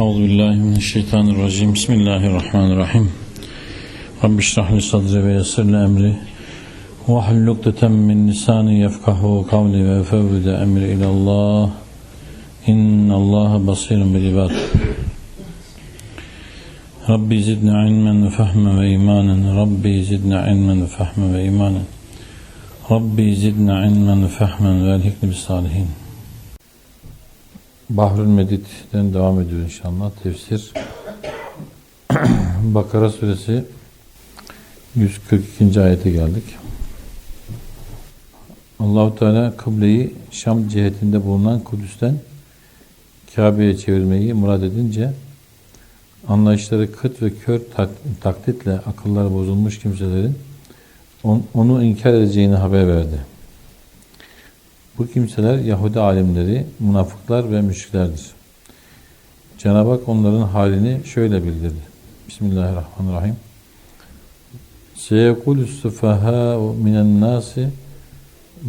أعوذ بالله من الشيطان الرجيم. بسم الله الرحمن الرحيم. رب اشرح لي صدري ويسر لي أمري. واحلل عقدة من لساني يفقه قولي وأفوض أمري إلى الله. إن الله بصير بالعباد. ربي زدنا علما وفهما وإيمانا. ربي زدنا علما وفهما وإيمانا. ربي زدنا علما وفهما والحقنا بالصالحين. Bahrül Medid'den devam ediyor inşallah. Tefsir Bakara suresi 142. ayete geldik. Allahu Teala kıbleyi Şam cihetinde bulunan Kudüs'ten Kabe'ye çevirmeyi murad edince anlayışları kıt ve kör tak- taklitle akılları bozulmuş kimselerin on- onu inkar edeceğini haber verdi. Bu kimseler Yahudi alimleri, münafıklar ve müşriklerdir. Cenab-ı Hak onların halini şöyle bildirdi. Bismillahirrahmanirrahim. سَيَقُولُ السُّفَهَاءُ مِنَ النَّاسِ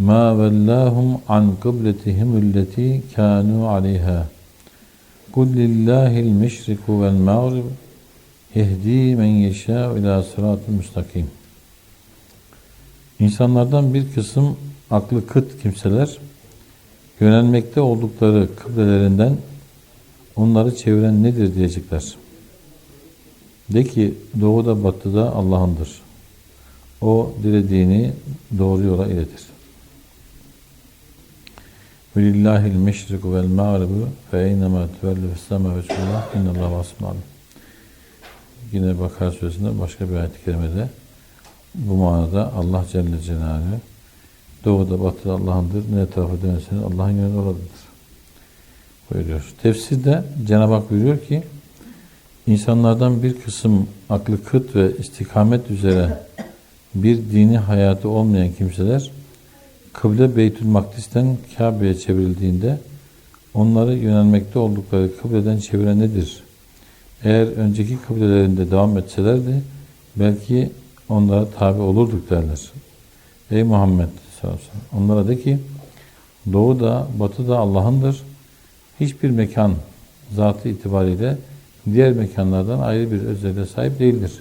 مَا وَلَّاهُمْ عَنْ قِبْلَتِهِمُ الَّتِي كَانُوا عَلَيْهَا قُلْ لِلَّهِ الْمَشْرِقُ وَالْمَغْرِبُ يَهْدِي مَنْ يَشَاءُ إِلَى صِرَاطٍ مُسْتَقِيمٍ İnsanlardan bir kısım aklı kıt kimseler yönelmekte oldukları kıblelerinden onları çeviren nedir diyecekler. De ki doğuda batıda Allah'ındır. O dilediğini doğru yola iletir. Velillahil meşriku vel mağribu fe eynema tüvellu fessama Resulullah innallahu vasfun alim. Yine Bakara suresinde başka bir ayet-i kerimede bu manada Allah Celle Celaluhu doğuda batıda Allah'ındır. Ne tarafa dönerseniz Allah'ın yönü oradadır. Buyuruyor. Tefsirde Cenab-ı Hak buyuruyor ki insanlardan bir kısım aklı kıt ve istikamet üzere bir dini hayatı olmayan kimseler kıble Beytül Makdis'ten Kabe'ye çevrildiğinde onları yönelmekte oldukları kıbleden çeviren nedir? Eğer önceki kıblelerinde devam etselerdi belki onlara tabi olurduk derler. Ey Muhammed sallallahu aleyhi ve sellem, onlara de ki doğu da batı da Allah'ındır. Hiçbir mekan zatı itibariyle diğer mekanlardan ayrı bir özelliğe sahip değildir.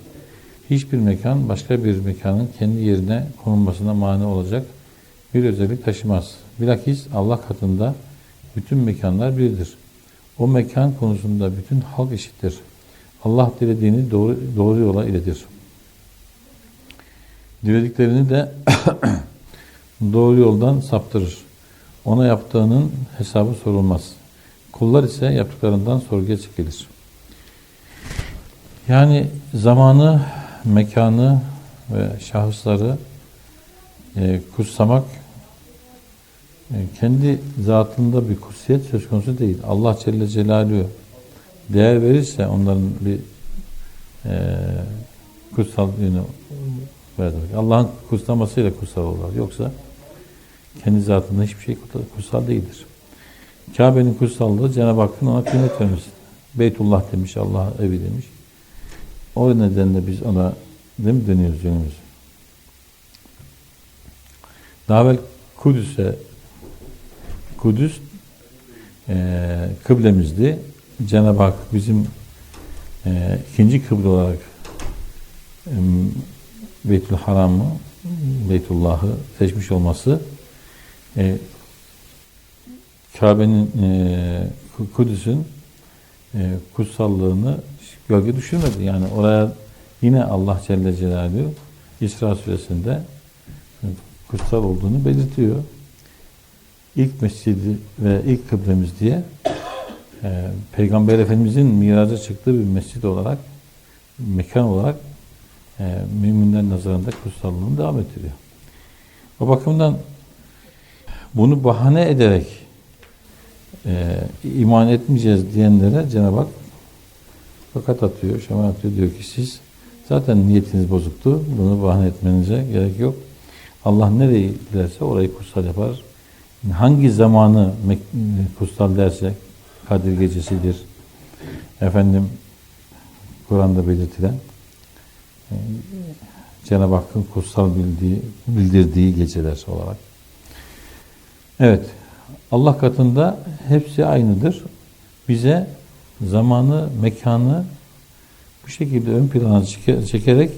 Hiçbir mekan başka bir mekanın kendi yerine konulmasına mani olacak bir özellik taşımaz. Bilakis Allah katında bütün mekanlar birdir. O mekan konusunda bütün halk eşittir. Allah dilediğini doğru, doğru yola iletir. Dilediklerini de doğru yoldan saptırır. Ona yaptığının hesabı sorulmaz. Kullar ise yaptıklarından sorguya çekilir. Yani zamanı, mekanı ve şahısları e, kutsamak e, kendi zatında bir kutsiyet söz konusu değil. Allah Celle Celaluhu değer verirse onların bir e, kutsal yönü vermek. Allah'ın kutsamasıyla kutsal olur. Yoksa kendi zatında hiçbir şey kutsal değildir. Kabe'nin kutsallığı Cenab-ı Hakk'ın ona kıymet vermesi. Beytullah demiş, Allah evi demiş. O nedenle biz ona değil mi dönüyoruz yönümüz. Daha evvel Kudüs'e Kudüs e, kıblemizdi. Cenab-ı Hak bizim e, ikinci kıble olarak e, Beytül Haram'ı Beytullah'ı seçmiş olması e, Kabe'nin e, Kudüs'ün e, kutsallığını gölge düşürmedi. Yani oraya yine Allah Celle Celaluhu İsra suresinde kutsal olduğunu belirtiyor. İlk mescidi ve ilk kıblemiz diye e, Peygamber Efendimizin miraca çıktığı bir mescid olarak mekan olarak e, müminler nazarında kutsallığını devam ettiriyor. O bakımdan bunu bahane ederek e, iman etmeyeceğiz diyenlere Cenab-ı Hak fakat atıyor, şema atıyor. Diyor ki siz zaten niyetiniz bozuktu. Bunu bahane etmenize gerek yok. Allah nereyi dilerse orayı kutsal yapar. Hangi zamanı kutsal derse Kadir gecesidir. Efendim Kur'an'da belirtilen Cenab-ı Hakk'ın kutsal bildiği, bildirdiği geceler olarak. Evet, Allah katında hepsi aynıdır. Bize zamanı, mekanı bu şekilde ön plana çeke- çekerek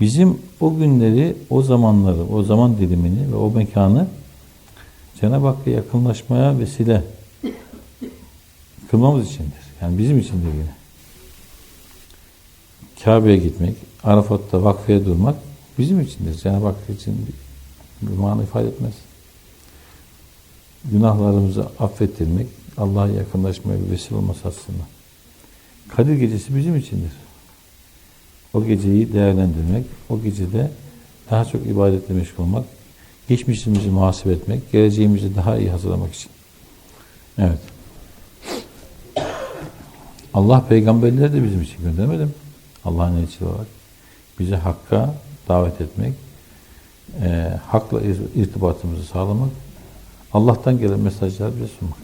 bizim o günleri, o zamanları, o zaman dilimini ve o mekanı Cenab-ı Hakk'a yakınlaşmaya vesile kılmamız içindir. Yani bizim içindir yine. Kabe'ye gitmek, Arafat'ta vakfeye durmak bizim içindir. Cenab-ı Hak için bir, bir mana ifade etmez. Günahlarımızı affettirmek, Allah'a yakınlaşmaya bir vesile olması aslında. Kadir gecesi bizim içindir. O geceyi değerlendirmek, o gecede daha çok ibadetle meşgul olmak, geçmişimizi muhasebe etmek, geleceğimizi daha iyi hazırlamak için. Evet. Allah peygamberleri de bizim için göndermedi mi? Allah'ın elçisi olarak. Bize hakka davet etmek, e, hakla ir- irtibatımızı sağlamak, Allah'tan gelen mesajları bize sunmak.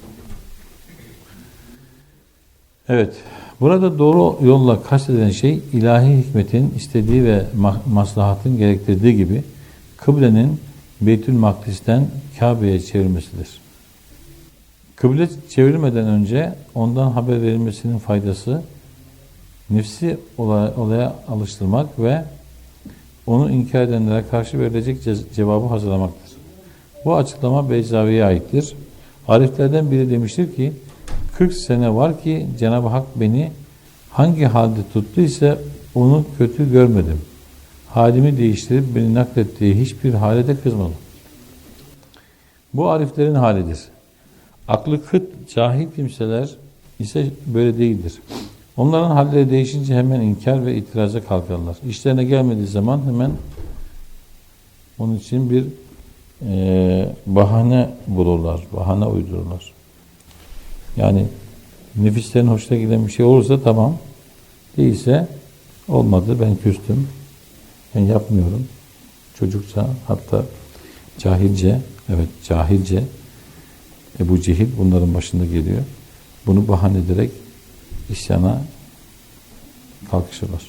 Evet, burada doğru yolla kastedilen şey ilahi hikmetin istediği ve ma- maslahatın gerektirdiği gibi kıblenin Beytül Makdis'ten Kabe'ye çevrilmesidir. Kıble çevrilmeden önce ondan haber verilmesinin faydası nefsi olay- olaya alıştırmak ve onu inkar edenlere karşı verilecek ce- cevabı hazırlamaktır. Bu açıklama Beyzavi'ye aittir. Ariflerden biri demiştir ki 40 sene var ki Cenab-ı Hak beni hangi halde tuttuysa onu kötü görmedim. Halimi değiştirip beni naklettiği hiçbir hale de kızmadım. Bu ariflerin halidir. Aklı kıt, cahil kimseler ise böyle değildir. Onların halleri değişince hemen inkar ve itiraza kalkarlar. İşlerine gelmediği zaman hemen onun için bir eee, bahane bulurlar, bahane uydururlar. Yani nefislerin hoşuna giden bir şey olursa tamam. Değilse olmadı ben küstüm. Ben yapmıyorum. Çocukça hatta cahilce evet cahilce Ebu Cehil bunların başında geliyor. Bunu bahane ederek isyana kalkışırlar.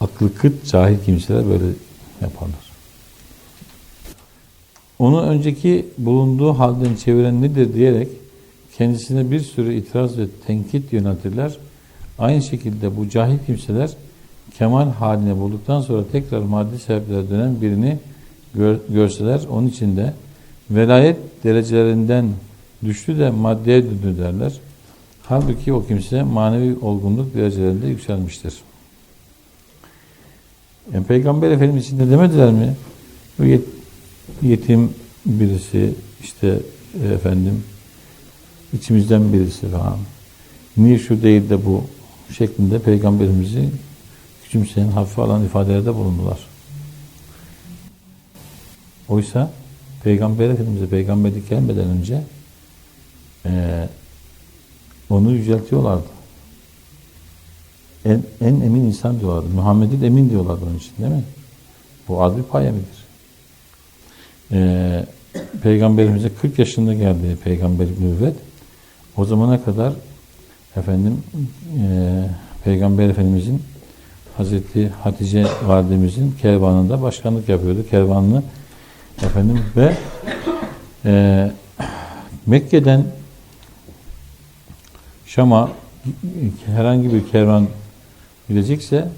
Aklı kıt cahil kimseler böyle yaparlar. Onu önceki bulunduğu halden çeviren nedir diyerek kendisine bir sürü itiraz ve tenkit yöneltirler. Aynı şekilde bu cahil kimseler kemal haline bulduktan sonra tekrar maddi sebeplere dönen birini gör- görseler onun için de velayet derecelerinden düştü de maddeye döndü derler. Halbuki o kimse manevi olgunluk derecelerinde yükselmiştir. Yani Peygamber Efendimiz için de demediler mi? Yet- yetim birisi işte e, efendim içimizden birisi falan. Niye şu değil de bu şeklinde peygamberimizi küçümseyen, hafife alan ifadelerde bulundular. Oysa Peygamber Efendimiz'e peygamberlik gelmeden önce e, onu yüceltiyorlardı. En, en emin insan diyorlardı. Muhammed'in emin diyorlardı onun için değil mi? Bu ad bir payemidir. Ee, Peygamberimize 40 yaşında geldi peygamberlik nübüvvet. O zamana kadar efendim e, Peygamber Efendimizin Hazreti Hatice validemizin kervanında başkanlık yapıyordu. Kervanını efendim ve e, Mekke'den Şam'a herhangi bir kervan gidecekse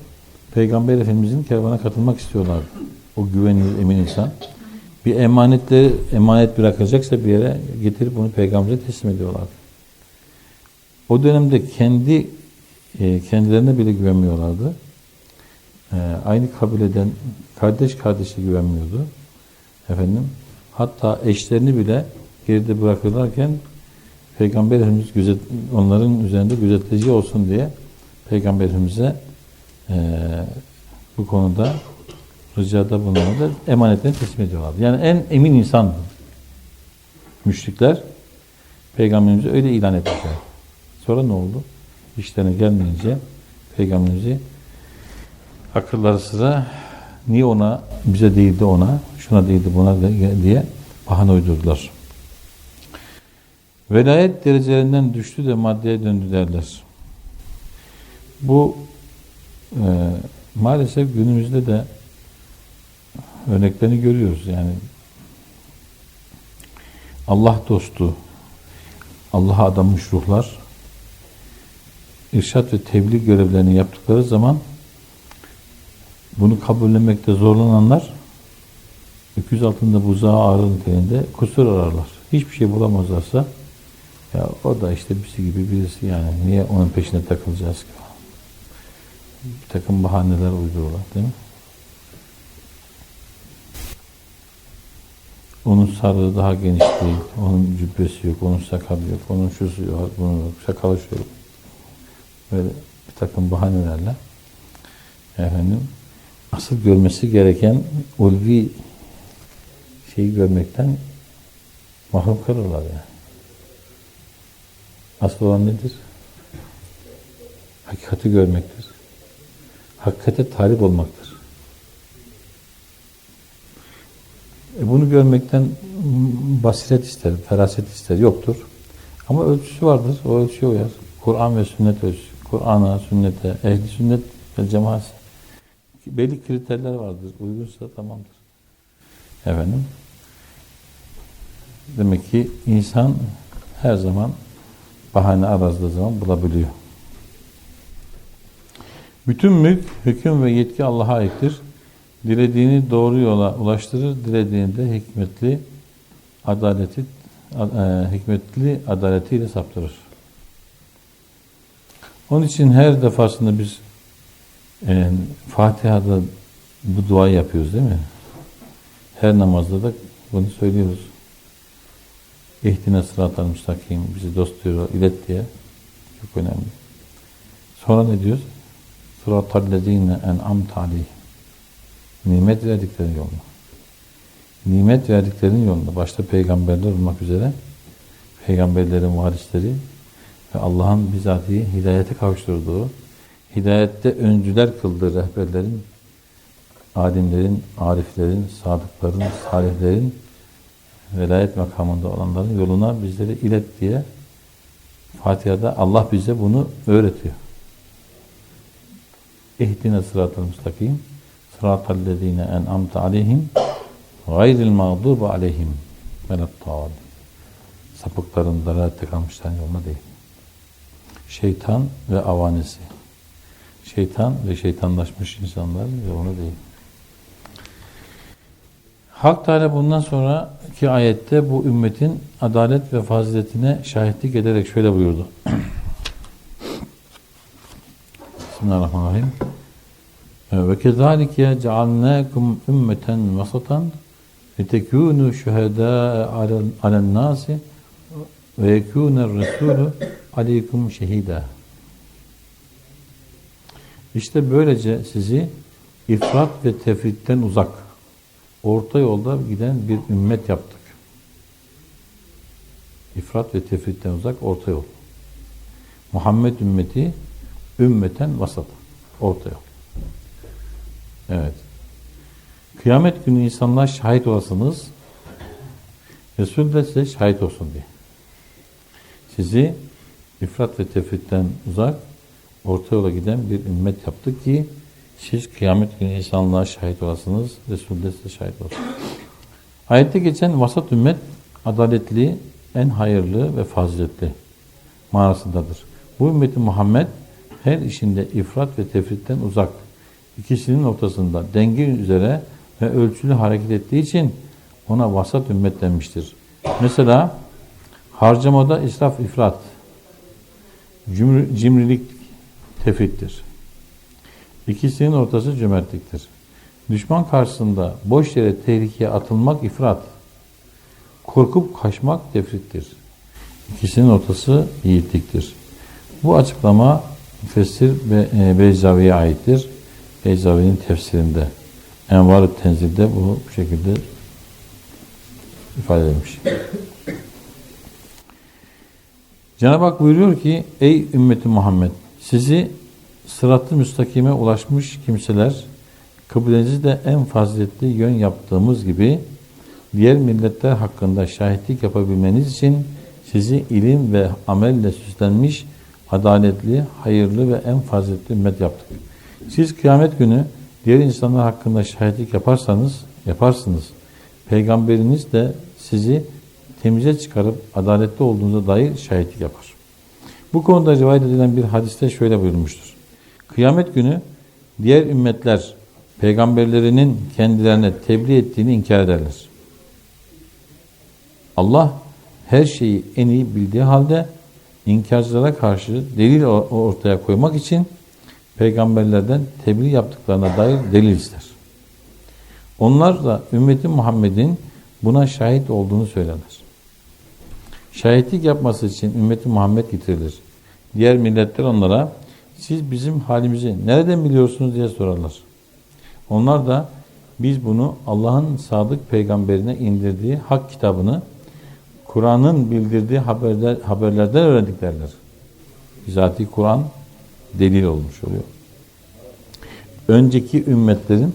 Peygamber Efendimizin kervana katılmak istiyorlardı. O güvenilir emin insan. Bir emanetleri emanet bırakacaksa bir yere getirip bunu peygamber'e teslim ediyorlardı. O dönemde kendi e, kendilerine bile güvenmiyorlardı. E, aynı kabileden kardeş kardeşe güvenmiyordu. Efendim hatta eşlerini bile geride bırakırlarken Peygamber Efendimiz gözet, onların üzerinde gözetleyici olsun diye Peygamber Efendimiz'e e, bu konuda ricada bulunanlar emanetlerini teslim ediyorlardı. Yani en emin insandı. Müşrikler Peygamberimizi öyle ilan ettiler. Sonra ne oldu? İşlerine gelmeyince Peygamberimizi akılları sıra niye ona bize değildi ona şuna değildi buna diye bahane uydurdular. Velayet derecelerinden düştü de maddeye döndü derler. Bu e, maalesef günümüzde de örneklerini görüyoruz. Yani Allah dostu, Allah'a adanmış ruhlar irşat ve tebliğ görevlerini yaptıkları zaman bunu kabullenmekte zorlananlar öküz altında buzağı ağrı niteliğinde kusur ararlar. Hiçbir şey bulamazlarsa ya o da işte birisi gibi birisi yani niye onun peşine takılacağız ki? Bir takım bahaneler uydururlar değil mi? Onun sarığı daha geniş değil, onun cübbesi yok, onun sakalı yok, onun şusu yok, bunun yok, sakalı şu yok. Böyle bir takım bahanelerle efendim asıl görmesi gereken ulvi şeyi görmekten mahrum kalırlar yani. Asıl olan nedir? Hakikati görmektir. Hakikate talip olmaktır. E bunu görmekten basiret ister, feraset ister. Yoktur. Ama ölçüsü vardır. O ölçüye uyar. Kur'an ve sünnet ölçüsü. Kur'an'a, sünnete, ehli sünnet ve cemaat. Belli kriterler vardır. Uygunsa tamamdır. Efendim. Demek ki insan her zaman bahane aradığı zaman bulabiliyor. Bütün mülk, hüküm ve yetki Allah'a aittir. Dilediğini doğru yola ulaştırır, dilediğini de hikmetli adaleti e, hikmetli adaletiyle saptırır. Onun için her defasında biz e, Fatiha'da bu duayı yapıyoruz değil mi? Her namazda da bunu söylüyoruz. İhtine sıratal müstakim, bizi dost diyor, ilet diye. Çok önemli. Sonra ne diyoruz? Sıratal lezine en'amte aleyhim. Nimet verdikleri yolunda. Nimet verdiklerinin yolunda. Başta peygamberler olmak üzere peygamberlerin varisleri ve Allah'ın bizatihi hidayete kavuşturduğu, hidayette öncüler kıldığı rehberlerin, alimlerin, ariflerin, sadıkların, salihlerin velayet makamında olanların yoluna bizleri ilet diye Fatiha'da Allah bize bunu öğretiyor. İhdine sıratal müstakim sıratal lezine en'amte aleyhim gayril mağdubu aleyhim velettâli sapıkların dalalette kalmışların yoluna değil. Şeytan ve avanesi. Şeytan ve şeytanlaşmış insanların yoluna değil. Hak Teala bundan sonraki ayette bu ümmetin adalet ve faziletine şahitlik ederek şöyle buyurdu. Bismillahirrahmanirrahim. Ve kezalike cealnâkum ümmeten vasatan litekûnû şuhedâ alen nâsi ve yekûner resûlü aleykum şehîdâ. İşte böylece sizi ifrat ve tefritten uzak, orta yolda giden bir ümmet yaptık. İfrat ve tefritten uzak orta yol. Muhammed ümmeti ümmeten vasat. Orta yol. Evet. Kıyamet günü insanlar şahit olasınız. Resul de size şahit olsun diye. Sizi ifrat ve tefritten uzak, orta yola giden bir ümmet yaptık ki siz kıyamet günü insanlığa şahit olasınız. Resul de size şahit olsun. Ayette geçen vasat ümmet adaletli, en hayırlı ve faziletli manasındadır. Bu ümmeti Muhammed her işinde ifrat ve tefritten uzak, ikisinin ortasında denge üzere ve ölçülü hareket ettiği için ona vasat ümmet denmiştir. Mesela harcamada israf ifrat, cimrilik tefrittir. İkisinin ortası cömertliktir. Düşman karşısında boş yere tehlikeye atılmak ifrat, korkup kaçmak tefrittir. İkisinin ortası yiğitliktir. Bu açıklama müfessir ve e, Beyzavi'ye aittir. Beyzavi'nin tefsirinde. Envar-ı Tenzil'de bu şekilde ifade edilmiş. Cenab-ı Hak buyuruyor ki ey ümmeti Muhammed sizi sırat-ı müstakime ulaşmış kimseler kıblenizi de en faziletli yön yaptığımız gibi diğer milletler hakkında şahitlik yapabilmeniz için sizi ilim ve amelle süslenmiş adaletli, hayırlı ve en faziletli ümmet yaptık. Siz kıyamet günü diğer insanlar hakkında şahitlik yaparsanız yaparsınız. Peygamberiniz de sizi temize çıkarıp adaletli olduğunuza dair şahitlik yapar. Bu konuda rivayet edilen bir hadiste şöyle buyurmuştur. Kıyamet günü diğer ümmetler peygamberlerinin kendilerine tebliğ ettiğini inkar ederler. Allah her şeyi en iyi bildiği halde inkarcılara karşı delil ortaya koymak için peygamberlerden tebliğ yaptıklarına dair delil ister. Onlar da ümmeti Muhammed'in buna şahit olduğunu söylerler. Şahitlik yapması için ümmeti Muhammed getirilir. Diğer milletler onlara siz bizim halimizi nereden biliyorsunuz diye sorarlar. Onlar da biz bunu Allah'ın sadık peygamberine indirdiği hak kitabını Kur'an'ın bildirdiği haberler, haberlerden öğrendik derler. Bizatihi Kur'an delil olmuş oluyor. Önceki ümmetlerin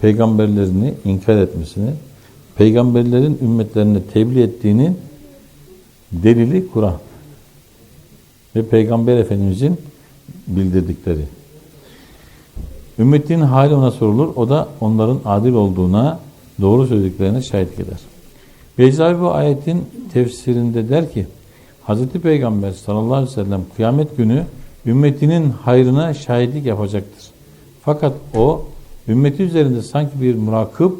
peygamberlerini inkar etmesini, peygamberlerin ümmetlerine tebliğ ettiğinin delili Kur'an ve Peygamber Efendimizin bildirdikleri. Ümmetin hali ona sorulur. O da onların adil olduğuna, doğru söylediklerine şahitlik eder. Beyzavi bu ayetin tefsirinde der ki, Hz. Peygamber sallallahu aleyhi ve sellem kıyamet günü ümmetinin hayrına şahitlik yapacaktır. Fakat o ümmeti üzerinde sanki bir murakip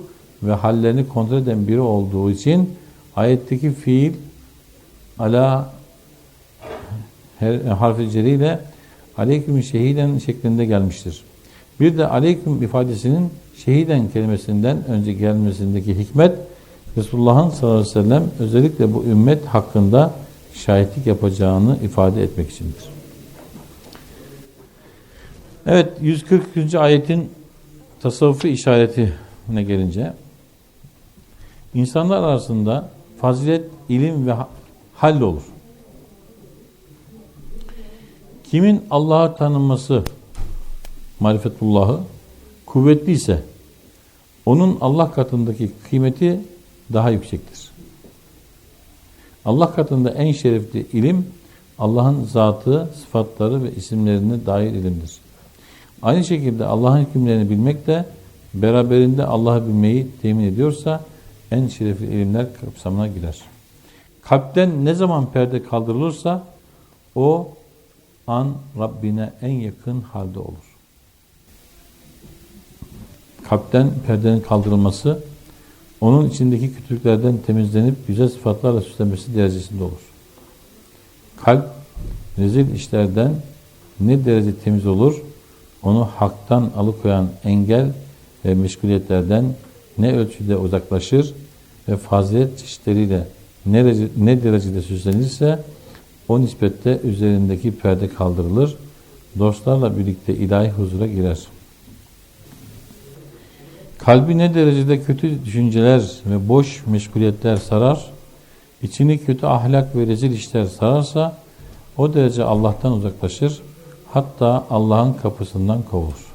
ve hallerini kontrol eden biri olduğu için ayetteki fiil ala harfi ceriyle aleyküm şehiden şeklinde gelmiştir. Bir de aleyküm ifadesinin şehiden kelimesinden önce gelmesindeki hikmet Resulullah'ın sallallahu aleyhi ve sellem özellikle bu ümmet hakkında şahitlik yapacağını ifade etmek içindir. Evet 143. ayetin tasavvufi işaretine gelince insanlar arasında fazilet, ilim ve ha- hall olur. Kimin Allah'ı tanıması marifetullahı kuvvetliyse onun Allah katındaki kıymeti daha yüksektir. Allah katında en şerefli ilim Allah'ın zatı, sıfatları ve isimlerine dair ilimdir. Aynı şekilde Allah'ın hükümlerini bilmek de beraberinde Allah'ı bilmeyi temin ediyorsa en şerefli ilimler kapsamına girer. Kalpten ne zaman perde kaldırılırsa o an Rabbine en yakın halde olur. Kalpten perdenin kaldırılması onun içindeki kötülüklerden temizlenip güzel sıfatlarla süslenmesi derecesinde olur. Kalp rezil işlerden ne derece temiz olur, onu haktan alıkoyan engel ve meşguliyetlerden ne ölçüde uzaklaşır ve fazilet çeşitleriyle ne, ne derecede süslenirse o nispette üzerindeki perde kaldırılır, dostlarla birlikte ilahi huzura girer. Kalbi ne derecede kötü düşünceler ve boş meşguliyetler sarar, içini kötü ahlak ve rezil işler sararsa o derece Allah'tan uzaklaşır, hatta Allah'ın kapısından kovulur.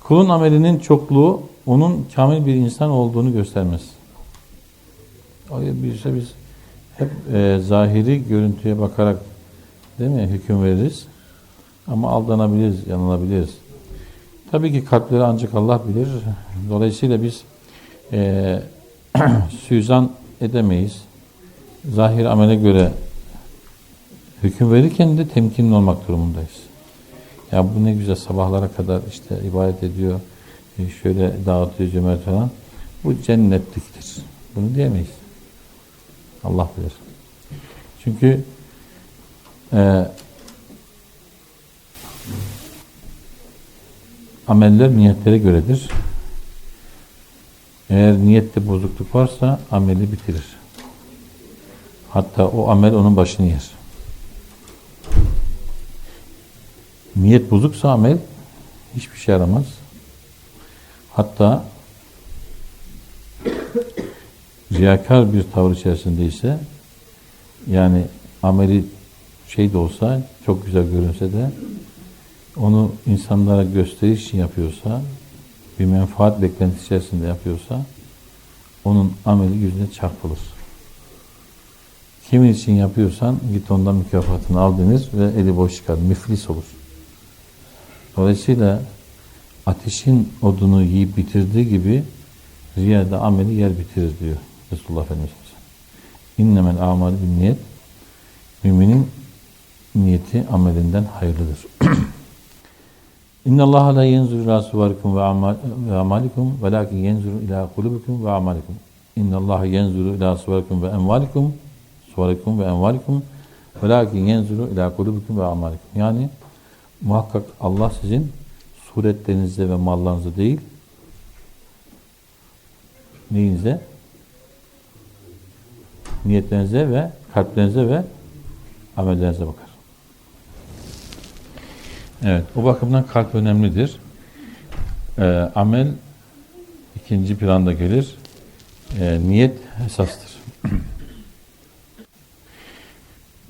Kulun amelinin çokluğu onun kamil bir insan olduğunu göstermez. Oysa biz hep e, zahiri görüntüye bakarak değil mi hüküm veririz. Ama aldanabiliriz, yanılabiliriz. Tabii ki kalpleri ancak Allah bilir. Dolayısıyla biz e, suizan edemeyiz. Zahir amele göre hüküm verirken de temkinli olmak durumundayız. Ya bu ne güzel sabahlara kadar işte ibadet ediyor, e, şöyle dağıtıyor cömert falan. Bu cennetliktir. Bunu diyemeyiz. Allah bilir. Çünkü e, ameller niyetlere göredir. Eğer niyette bozukluk varsa ameli bitirir. Hatta o amel onun başını yer. Niyet bozuksa amel hiçbir şey yaramaz. Hatta riyakar bir tavır içerisindeyse yani ameli şey de olsa çok güzel görünse de onu insanlara gösteriş için yapıyorsa bir menfaat beklentisi içerisinde yapıyorsa onun ameli yüzüne çarpılır. Kimin için yapıyorsan git ondan mükafatını al denir ve eli boş çıkar. Müflis olur. Dolayısıyla ateşin odunu yiyip bitirdiği gibi riyada ameli yer bitirir diyor Resulullah Efendimiz. İnnemel amalı bin niyet. Müminin niyeti amelinden hayırlıdır. İnna Allah la yenzuru ila suvarikum ve amal ve amalikum velakin yenzuru ila kulubikum ve amalikum. İnna Allah yenzuru ila suvarikum ve envalikum suvarikum ve envalikum velakin yenzuru ila kulubikum ve amalikum. Yani muhakkak Allah sizin suretlerinize ve mallarınıza değil neyinize niyetlerinize ve kalplerinize ve amellerinize bakar. Evet, o bakımdan kalp önemlidir. Ee, amel ikinci planda gelir. Ee, niyet esastır.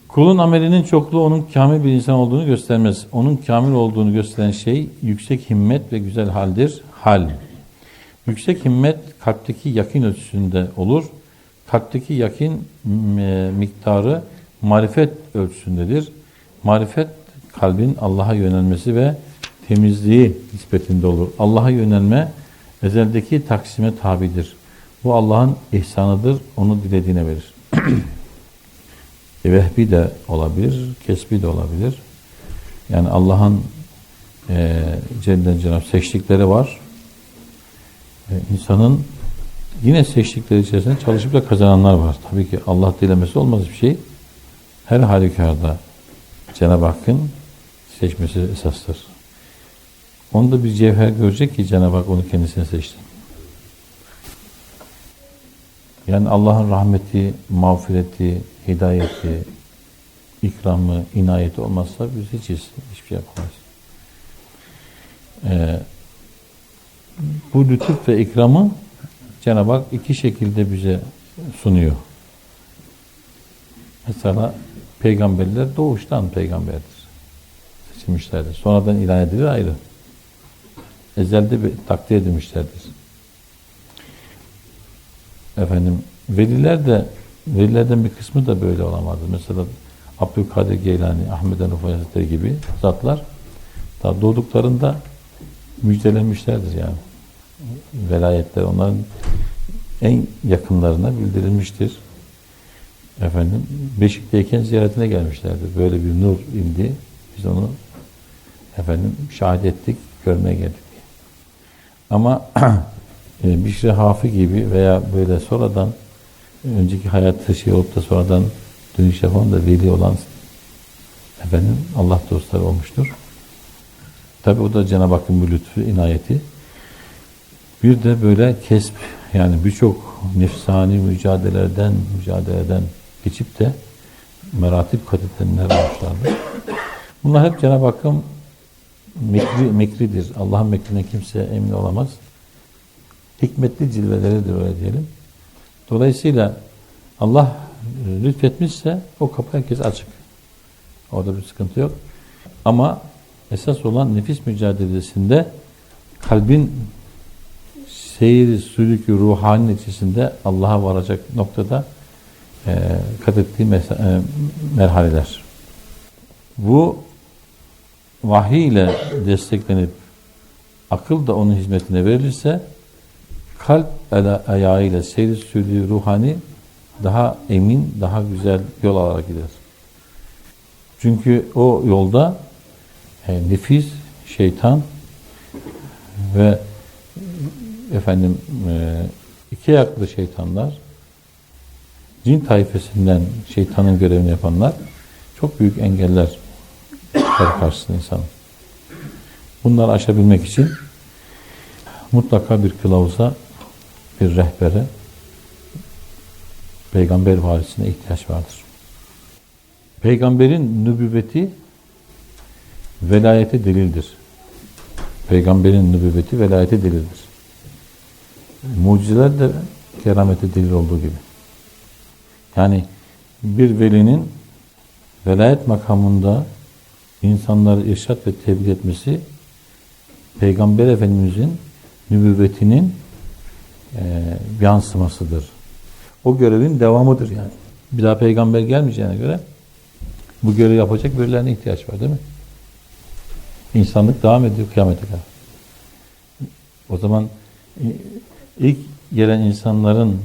Kulun amelinin çokluğu onun kamil bir insan olduğunu göstermez. Onun kamil olduğunu gösteren şey yüksek himmet ve güzel haldir. Hal. Yüksek himmet kalpteki yakin ölçüsünde olur. Kalpteki yakin e, miktarı marifet ölçüsündedir. Marifet kalbin Allah'a yönelmesi ve temizliği nispetinde olur. Allah'a yönelme ezeldeki taksime tabidir. Bu Allah'ın ihsanıdır. Onu dilediğine verir. vehbi de olabilir, kesbi de olabilir. Yani Allah'ın e, Celle Cenab seçtikleri var. E, insanın yine seçtikleri içerisinde çalışıp da kazananlar var. Tabii ki Allah dilemesi olmaz bir şey. Her halükarda Cenab-ı Hakk'ın seçmesi esastır. Onda bir cevher görecek ki Cenab-ı Hak onu kendisine seçti. Yani Allah'ın rahmeti, mağfireti, hidayeti, ikramı, inayeti olmazsa biz hiçiz. Hiçbir şey yapamayız. Ee, bu lütuf ve ikramı Cenab-ı Hak iki şekilde bize sunuyor. Mesela peygamberler doğuştan peygamberdir. Seçilmişlerdir. Sonradan ilan edilir ayrı. Ezelde bir takdir edilmişlerdir. Efendim veliler de velilerden bir kısmı da böyle olamazdı. Mesela Abdülkadir Geylani, Ahmet Enufa Hazretleri gibi zatlar daha doğduklarında müjdelenmişlerdir yani. Velayetler onların en yakınlarına bildirilmiştir. Efendim Beşik'teyken ziyaretine gelmişlerdir. Böyle bir nur indi. Biz onu efendim şahit ettik, görmeye geldik. Ama e, Bişri Hafi gibi veya böyle sonradan önceki hayatı şey olup da sonradan dönüş yapan da veli olan efendim Allah dostları olmuştur. Tabi o da Cenab-ı Hakk'ın bir lütfu, inayeti. Bir de böyle kesp yani birçok nefsani mücadelelerden mücadeleden geçip de meratip kat edenler. Bunlar hep Cenab-ı Hakk'ın mekri, mekridir. Allah'ın mekrinden kimse emin olamaz. Hikmetli cilveleridir öyle diyelim. Dolayısıyla Allah lütfetmişse o kapı herkes açık. Orada bir sıkıntı yok. Ama esas olan nefis mücadelesinde kalbin seyri, sülükü, ruhani neticesinde Allah'a varacak noktada e, kat ettiği e, merhaleler. Bu vahiy ile desteklenip akıl da onun hizmetine verilirse kalp ayağıyla seyri sülü ruhani daha emin, daha güzel yol alarak gider. Çünkü o yolda e, nefis, şeytan ve efendim e, iki ayaklı şeytanlar cin tayfesinden şeytanın görevini yapanlar çok büyük engeller çıkar karşısına insanın. Bunları aşabilmek için mutlaka bir kılavuza, bir rehbere, peygamber varisine ihtiyaç vardır. Peygamberin nübüvveti velayete delildir. Peygamberin nübüvveti velayete delildir. Mucizeler de keramete delil olduğu gibi. Yani bir velinin velayet makamında insanları irşat ve tebliğ etmesi Peygamber Efendimizin nübüvvetinin e, yansımasıdır. O görevin devamıdır yani. Bir daha peygamber gelmeyeceğine göre bu görevi yapacak birilerine ihtiyaç var değil mi? İnsanlık devam ediyor kıyamete kadar. O zaman ilk gelen insanların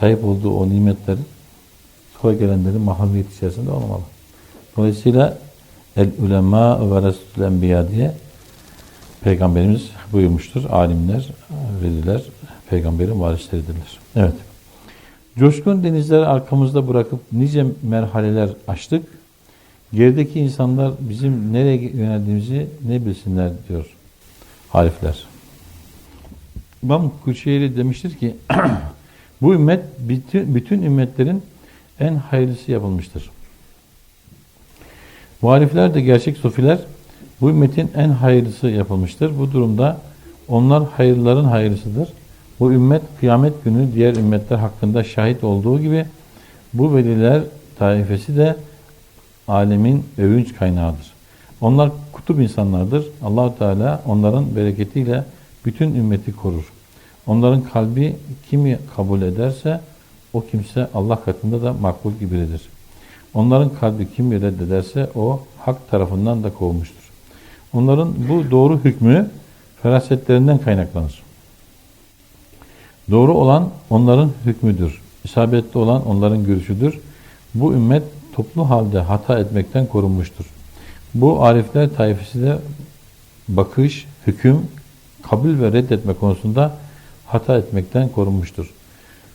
sahip olduğu o nimetlerin sonra gelenlerin mahrumiyet içerisinde olmalı. Dolayısıyla el ulema ve resulül enbiya diye Peygamberimiz buyurmuştur. Alimler, veliler, peygamberin varisleridirler. Evet. Coşkun denizleri arkamızda bırakıp nice merhaleler açtık. Gerideki insanlar bizim nereye yöneldiğimizi ne bilsinler diyor harifler. İmam Kuşeyri demiştir ki bu ümmet bütün, bütün ümmetlerin en hayırlısı yapılmıştır. Muhalifler de gerçek sofiler bu ümmetin en hayırlısı yapılmıştır. Bu durumda onlar hayırların hayırlısıdır. Bu ümmet kıyamet günü diğer ümmetler hakkında şahit olduğu gibi bu veliler taifesi de alemin övünç kaynağıdır. Onlar kutup insanlardır. allah Teala onların bereketiyle bütün ümmeti korur. Onların kalbi kimi kabul ederse o kimse Allah katında da makbul gibidir. Onların kalbi kimi reddederse o hak tarafından da kovmuştur. Onların bu doğru hükmü ferasetlerinden kaynaklanır. Doğru olan onların hükmüdür. İsabetli olan onların görüşüdür. Bu ümmet toplu halde hata etmekten korunmuştur. Bu arifler taifesi de bakış, hüküm, kabul ve reddetme konusunda hata etmekten korunmuştur.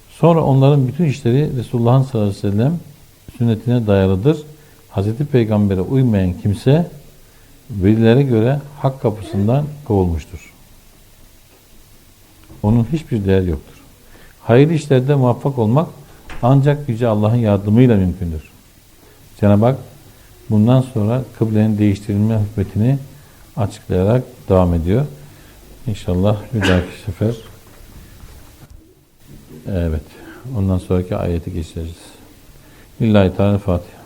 Sonra onların bütün işleri Resulullah'ın sallallahu aleyhi ve sellem sünnetine dayalıdır. Hazreti Peygamber'e uymayan kimse velilere göre hak kapısından kovulmuştur. Onun hiçbir değeri yoktur. Hayırlı işlerde muvaffak olmak ancak Yüce Allah'ın yardımıyla mümkündür. Cenab-ı Hak bundan sonra kıblenin değiştirilme hükmetini açıklayarak devam ediyor. İnşallah bir dahaki sefer evet ondan sonraki ayeti geçeceğiz. Lillahi Teala Fatiha.